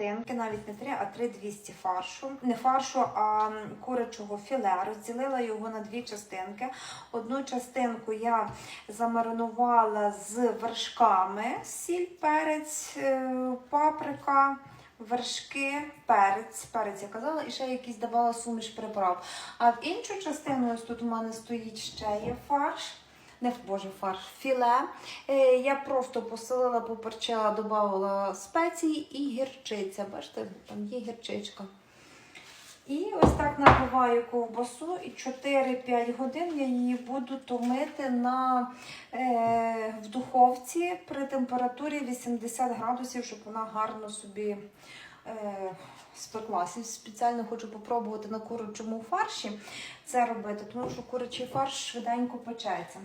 навіть не три, а три 200 фаршу. Не фаршу, а курячого філе. Розділила його на дві частинки. Одну частинку я замаринувала з вершками, сіль, перець, е, паприка. Вершки, перець, перець я казала, і ще якийсь давала суміш приправ. А в іншу частину, ось тут у мене стоїть ще є фарш. Не боже, фарш, філе. Е, я просто посолила, поперчила, додавала спеції і гірчиця. Бачите, там є гірчичка. І ось так набиваю ковбасу і 4-5 годин я її буду томити на, е, в духовці при температурі 80 градусів, щоб вона гарно собі спеклася. Спеціально хочу попробувати на курячому фарші це робити, тому що курячий фарш швиденько печеться.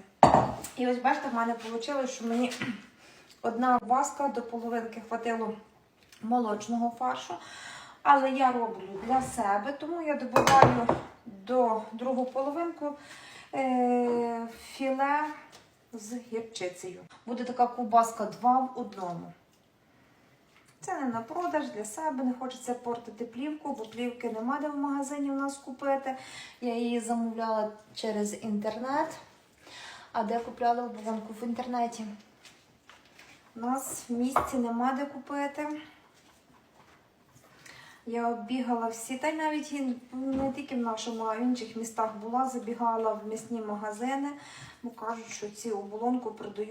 І ось бачите, в мене вийшло, що мені одна васка до половинки хватило молочного фаршу. Але я роблю для себе, тому я додаю до другу половинку е, філе з гірчицею. Буде така ковбаска два в одному. Це не на продаж для себе, не хочеться портити плівку, бо плівки нема де в магазині у нас купити. Я її замовляла через інтернет. А де купляла оболонку в інтернеті? У нас в місті нема де купити. Я оббігала всі, та й навіть не тільки в нашому, а в інших містах була, забігала в м'ясні магазини, бо кажуть, що ці оболонку продають.